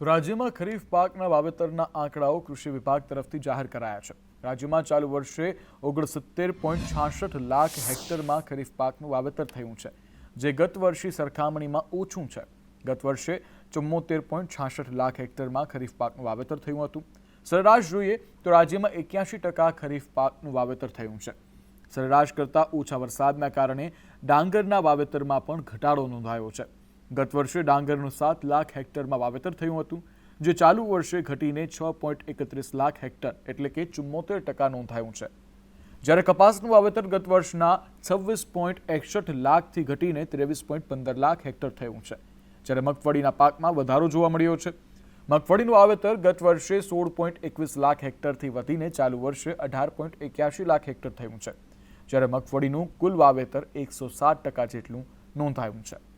તો રાજ્યમાં ખરીફ પાકના વાવેતરના આંકડાઓ કૃષિ વિભાગ તરફથી જાહેર કરાયા છે. રાજ્યમાં ચાલુ વર્ષે ઓગણસિત્તેર પોઈન્ટ છાસઠ લાખ હેક્ટરમાં ખરીફ પાકનું વાવેતર થયું છે, જે ગત વર્ષે સરખામણીમાં ઓછું છે. ગત વર્ષે ચુમ્મોતેર પોઈન્ટ છાસઠ લાખ હેક્ટરમાં ખરીફ પાકનું વાવેતર થયું હતું. સરેરાશ જોઈએ તો રાજ્યમાં એક્યાસી ટકા ખરીફ પાકનું વાવેતર થયું છે. સરેરાશ કરતાં ઓછા વરસાદના કારણે ડાંગરના વાવેતરમાં પણ ઘટાડો નોંધાયો છે. ગત વર્ષે ડાંગરનું સાત લાખ હેક્ટરમાં વાવેતર થયું હતું, જે ચાલુ વર્ષે ઘટીને છ પોઈન્ટ એકત્રીસ લાખ હેક્ટર એટલે કે ચુમ્મોતેર ટકા નોંધાયું છે. જ્યારે કપાસનું વાવેતર ગત વર્ષના છવ્વીસ પોઈન્ટ એકસઠ લાખથી ઘટીને ત્રેવીસ પોઈન્ટ પંદર લાખ હેક્ટર થયું છે. જ્યારે મગફળીના પાકમાં વધારો જોવા મળ્યો છે. મગફળીનું વાવેતર ગત વર્ષે સોળ પોઈન્ટ એકવીસ લાખ હેક્ટરથી વધીને ચાલુ વર્ષે અઢાર પોઈન્ટ એક્યાસી લાખ હેક્ટર થયું છે. જ્યારે મગફળીનું કુલ વાવેતર એકસો સાત ટકા જેટલું નોંધાયું છે.